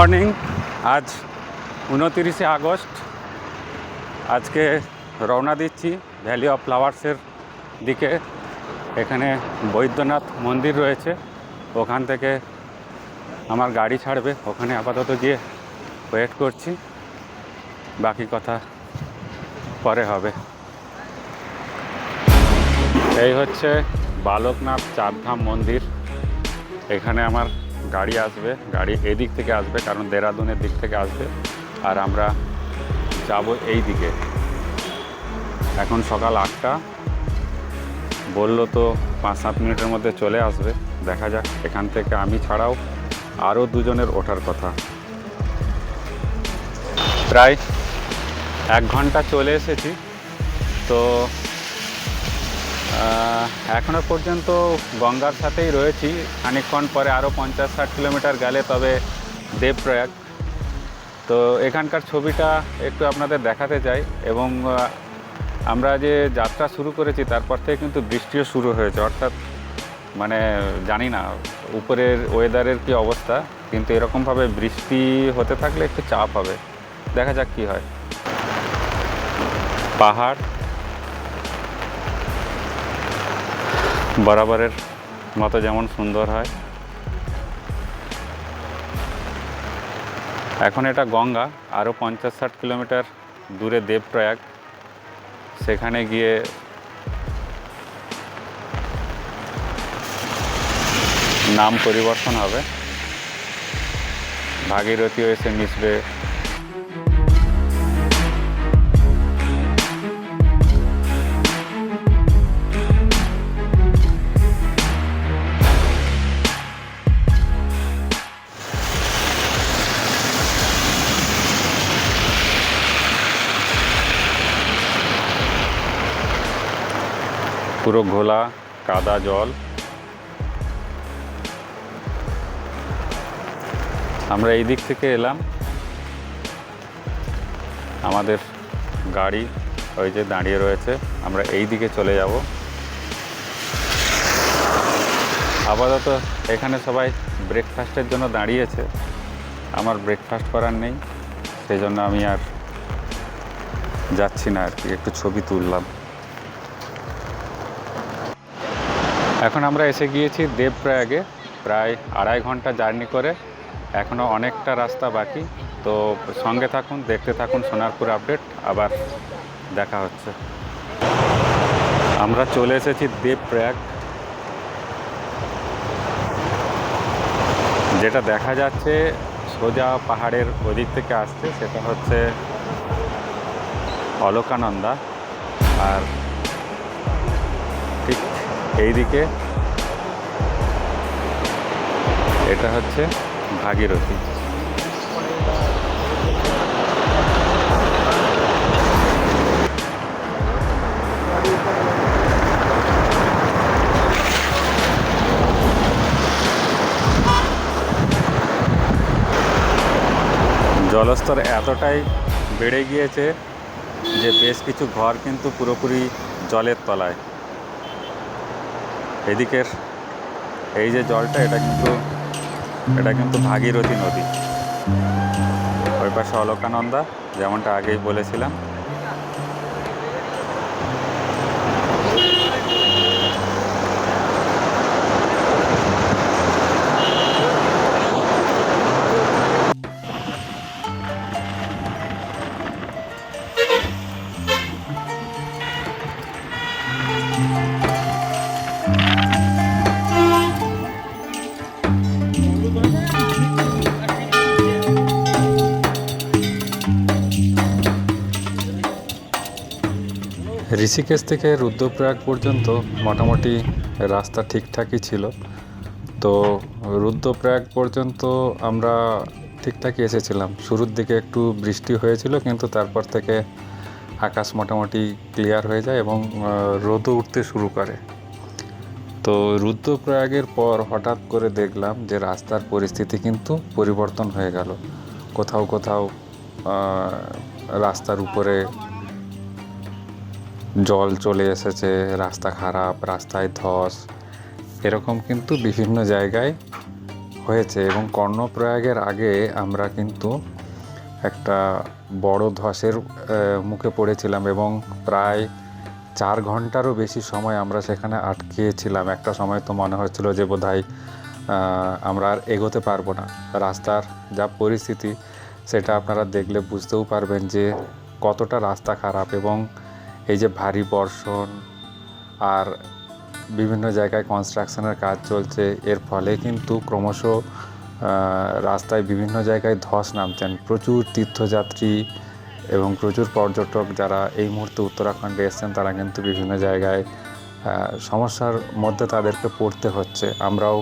Morning. আজ উনতিরিশে August. আজকে রওনা দিচ্ছি ভ্যালি অফ ফ্লাওয়ার্সের দিকে। এখানে বৈদ্যনাথ মন্দির রয়েছে। ওখান থেকে আমার গাড়ি ছাড়বে। ওখানে আপাতত গিয়ে ওয়েট করছি। বাকি কথা পরে হবে। এই হচ্ছে বালকনাথ চারধাম মন্দির। এখানে আমার গাড়ি আসবে, গাড়ি এদিক থেকে আসবে, কারণ দেরাদুনের দিক থেকে আসবে। আর আমরা যাব এই দিকে। এখন সকাল আটটা। বলল তো পাঁচ সাত মিনিটের মধ্যে চলে আসবে। দেখা যাক, এখান থেকে আমি ছাড়াও আরও দুজনের ওঠার কথা। প্রায় এক ঘণ্টা চলে এসেছি। তো আহ, এখনও পর্যন্ত গঙ্গার সাথেই রয়েছি। খানিকক্ষণ পরে আরও পঞ্চাশ ষাট কিলোমিটার গেলে তবে দেবপ্রয়াগ। তো এখানকার ছবিটা একটু আপনাদের দেখাতে চাই এবং আমরা যে যাত্রা শুরু করেছি তারপর থেকে কিন্তু বৃষ্টিও শুরু হয়েছে। অর্থাৎ মানে জানি না উপরের ওয়েদারের কি অবস্থা কিন্তু এরকমভাবে বৃষ্টি হতে থাকলে একটু চাপ হবে। দেখা যাক কি হয়। পাহাড় বরাবরের মতো যেমন সুন্দর হয়। এখন এটা গঙ্গা, আরও পঞ্চাশ ষাট কিলোমিটার দূরে দেবপ্রয়াগ। সেখানে গিয়ে নাম পরিবর্তন হবে। ভাগীরথীও এসে মিশবে। পুরো ঘোলা, কাদা জল। আমরা এই দিক থেকে এলাম। আমাদের গাড়ি ওই যে দাঁড়িয়ে রয়েছে। আমরা এই দিকে চলে যাব। আপাতত এখানে সবাই ব্রেকফাস্টের জন্য দাঁড়িয়েছে। আমার ব্রেকফাস্ট করার নেই। সেই জন্য আমি আর যাচ্ছি না আর কি। একটু ছবি তুললাম। এখন আমরা এসে গিয়েছি দেবপ্রয়াগে, প্রায় আড়াই ঘণ্টা জার্নি করে। এখনও অনেকটা রাস্তা বাকি। তো সঙ্গে থাকুন, দেখতে থাকুন সোনারপুর আপডেট। আবার দেখা হচ্ছে। আমরা চলে এসেছি দেবপ্রয়াগ। যেটা দেখা যাচ্ছে সোজা পাহাড়ের ওদিক থেকে আসছে, সেটা হচ্ছে অলকানন্দা। আর এইদিকে। এটা হচ্ছে ভাগীরথী। জলস্তর এতটাই বেড়ে গিয়েছে যে বেশ কিছু ঘর কিন্তু পুরোপুরি জলের তলায়। এদিকের এই যে জলটা, এটা কিন্তু এটা কিন্তু ভাগীরথী নদী। ওই পাশে অলকানন্দা, যেমনটা আগেই বলেছিলাম। ঋষিকেশ থেকে রুদ্রপ্রয়াগ পর্যন্ত মোটামুটি রাস্তা ঠিকঠাকই ছিল। তো রুদ্রপ্রয়াগ পর্যন্ত আমরা ঠিকঠাকই এসেছিলাম। শুরুর দিকে একটু বৃষ্টি হয়েছিল, কিন্তু তারপর থেকে আকাশ মোটামুটি ক্লিয়ার হয়ে যায় এবং রোদও উঠতে শুরু করে। তো রুদ্রপ্রয়াগের পর হঠাৎ করে দেখলাম যে রাস্তার পরিস্থিতি কিন্তু পরিবর্তন হয়ে গেল। কোথাও কোথাও রাস্তার উপরে জল চলে এসেছে, রাস্তা খারাপ, রাস্তায় ধস, এরকম কিন্তু বিভিন্ন জায়গায় হয়েছে এবং কর্ণপ্রয়াগের আগে আমরা কিন্তু একটা বড় ধসের মুখে পড়েছিলাম এবং প্রায় চার ঘন্টারও বেশি সময় আমরা সেখানে আটকেছিলাম। একটা সময় তো মনে হচ্ছিল যে বোধহয় আমরা আর এগোতে পারব না। রাস্তার যা পরিস্থিতি, সেটা আপনারা দেখলে বুঝতেও পারবেন যে কতটা রাস্তা খারাপ এবং এই যে ভারী বর্ষণ আর বিভিন্ন জায়গায় কনস্ট্রাকশনের কাজ চলছে, এর ফলে কিন্তু ক্রমশ রাস্তায় বিভিন্ন জায়গায় ধস নামছেন। প্রচুর তীর্থযাত্রী এবং প্রচুর পর্যটক যারা এই মুহূর্তে উত্তরাখণ্ডে এসছেন, তারা কিন্তু বিভিন্ন জায়গায় সমস্যার মধ্যে তাদেরকে পড়তে হচ্ছে। আমরাও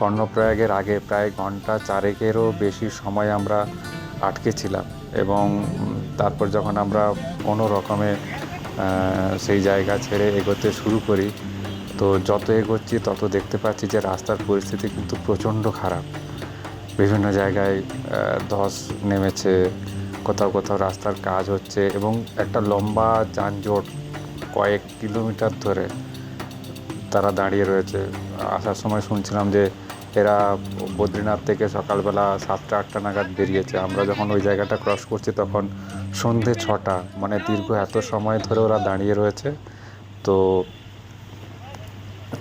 কর্ণপ্রয়াগের আগে প্রায় ঘণ্টা চারেকেরও বেশি সময় আমরা আটকে ছিলাম এবং তারপর যখন আমরা কোনো রকমে সেই জায়গা ছেড়ে এগোতে শুরু করি। তো যত এগোচ্ছি, তত দেখতে পাচ্ছি যে রাস্তার পরিস্থিতি কিন্তু প্রচণ্ড খারাপ। বিভিন্ন জায়গায় ধস নেমেছে, কোথাও কোথাও রাস্তার কাজ হচ্ছে এবং একটা লম্বা যানজট কয়েক কিলোমিটার ধরে তারা দাঁড়িয়ে রয়েছে। আসার সময় শুনছিলাম যে এরা বদ্রীনাথ থেকে সকালবেলা সাতটা, আটটা নাগাদ বেরিয়েছে। আমরা যখন ওই জায়গাটা ক্রস করছি তখন সন্ধে ছটা মানে দীর্ঘ এত সময় ধরে ওরা দাঁড়িয়ে রয়েছে। তো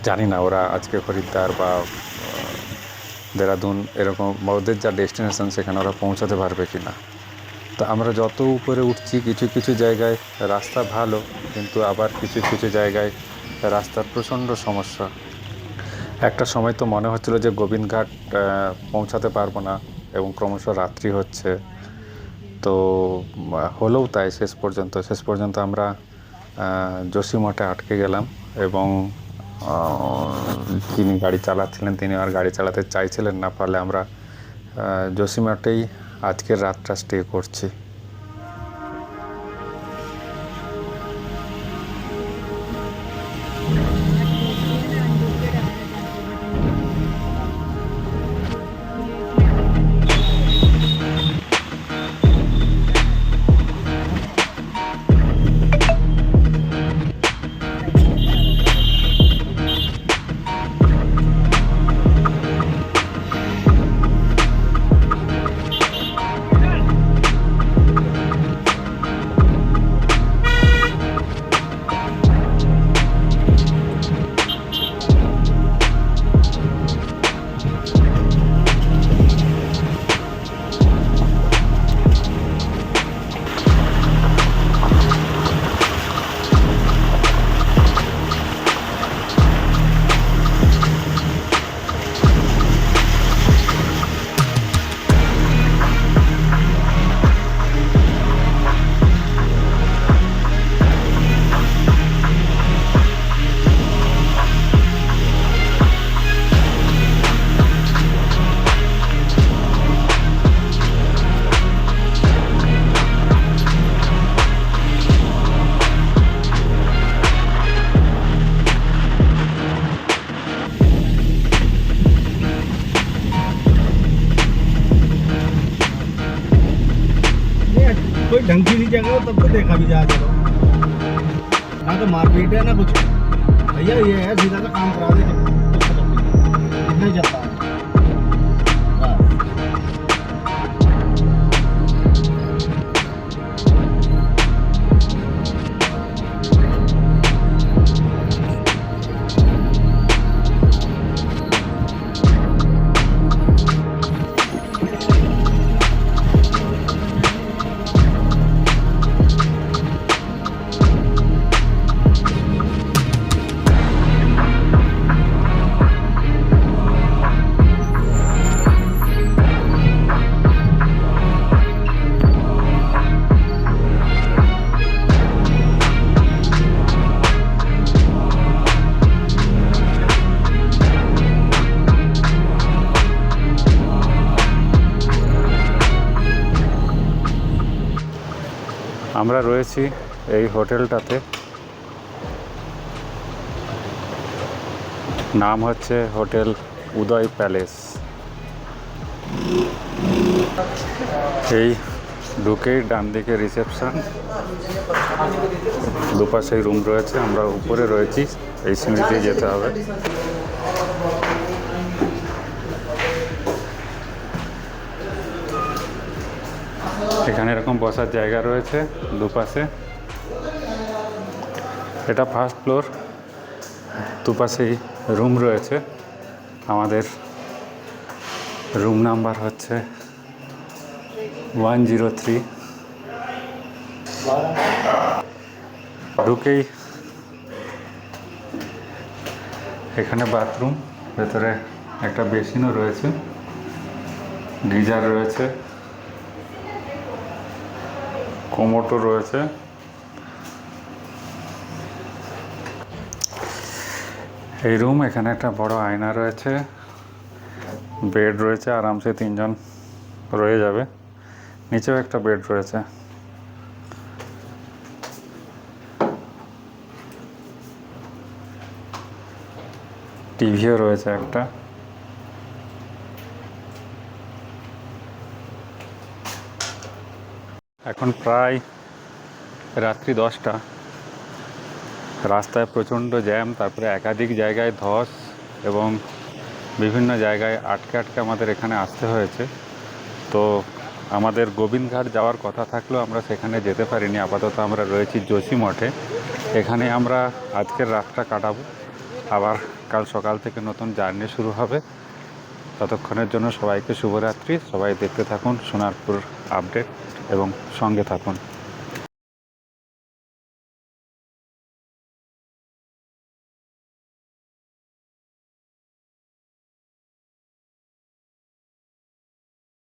জানি না ওরা আজকে হরিদ্বার বা দেরাদুন এরকম ওদের যা ডেস্টিনেশন সেখানে ওরা পৌঁছাতে পারবে কি না তো আমরা যত উপরে উঠছি, কিছু কিছু জায়গায় রাস্তা ভালো, কিন্তু আবার কিছু কিছু জায়গায় রাস্তার প্রচণ্ড সমস্যা। একটা সময় তো মনে হচ্ছিল যে গোবিন্দঘাট পৌঁছাতে পারব না এবং ক্রমশ রাত্রি হচ্ছে। তো হলেও তাই শেষ পর্যন্ত। শেষ পর্যন্ত আমরা যোশীমঠে আটকে গেলাম এবং যিনি গাড়ি চালাচ্ছিলেন তিনি আর গাড়ি চালাতে চাইছিলেন না, ফলে আমরা যোশীমঠেই আজকের রাতটা স্টে করছি। ढंग नहीं जगह तब तो देखा भी जा करो ना तो मारपीट है, ना कुछ। भैया, ये है सीधा का काम करा दे इतना चलता है। আমরা রয়েছি এই হোটেলটাতে। নাম হচ্ছে হোটেল উদয় প্যালেস। এই ঢুকেই ডান দিকে রিসেপশন। দুপাশেই রুম রয়েছে, আমরা উপরে রয়েছি, এই সিঁড়ি যেতে হবে। এখানে এরকম বসার জায়গা রয়েছে দুপাশে। এটা ফার্স্ট ফ্লোর দুপাশেই রুম রয়েছে। আমাদের রুম নাম্বার হচ্ছে ওয়ান জিরো থ্রি ঢুকেই এখানে বাথরুম ভেতরে একটা বেসিনও রয়েছে। গিজার রয়েছে। কোমোটো রয়েছে। এই রুম, এখানে একটা বড় আয়না রয়েছে। বেড রয়েছে, আরামসে তিনজন রয়ে যাবে। নিচেও একটা বেড রয়েছে। টিভিও রয়েছে একটা। এখন প্রায় রাত্রি দশটা। রাস্তায় প্রচণ্ড জ্যাম, তারপরে একাধিক জায়গায় ধস এবং বিভিন্ন জায়গায় আটকে আটকে আমাদের এখানে আসতে হয়েছে। তো আমাদের গোবিন্দঘাট যাওয়ার কথা থাকলেও আমরা সেখানে যেতে পারিনি। আপাতত আমরা রয়েছি যোশী মঠে। এখানে আমরা আজকের রাতটা কাটাবো। আবার কাল সকাল থেকে নতুন জার্নি শুরু হবে। ততক্ষণের জন্য সবাইকে শুভরাত্রি। সবাই দেখতে থাকুন সোনারপুর আপডেট। এবং সঙ্গে থাকুন।